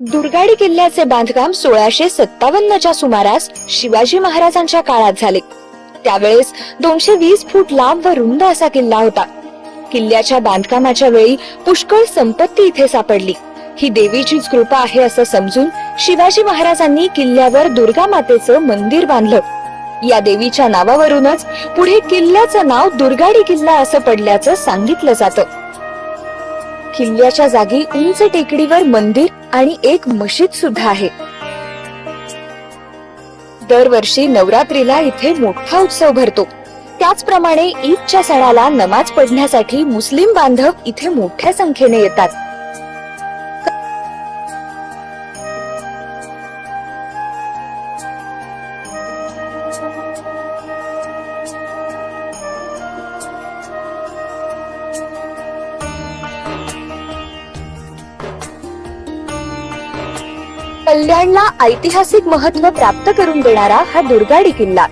दुर्गाडी किल्ल्याचे बांधकाम सोळाशे सत्तावन्नच्या सुमारास शिवाजी महाराजांच्या काळात झाले. त्यावेळेस दोनशे वीस फूट लांब व रुंद असा किल्ला होता. किल्ल्याच्या बांधकामाच्या वेळी पुष्कळ संपत्ती इथे सापडली. ही देवीचीच कृपा आहे असं समजून शिवाजी महाराजांनी किल्ल्यावर दुर्गा मातेचं मंदिर बांधलं. या देवीच्या नावावरूनच पुढे किल्ल्याचं नाव दुर्गाडी किल्ला असं पडल्याचं सांगितलं जातं. किल्ल्याच्या जागी उंच टेकडीवर मंदिर आणि एक मशीद सुद्धा आहे. दरवर्षी नवरात्रीला इथे मोठा उत्सव भरतो. त्याचप्रमाणे ईदच्या सणाला नमाज पढण्यासाठी मुस्लिम बांधव इथे मोठ्या संख्येने येतात. कल्याणला ऐतिहासिक महत्त्व प्राप्त करून देणारा हा दुर्गाडी किल्ला.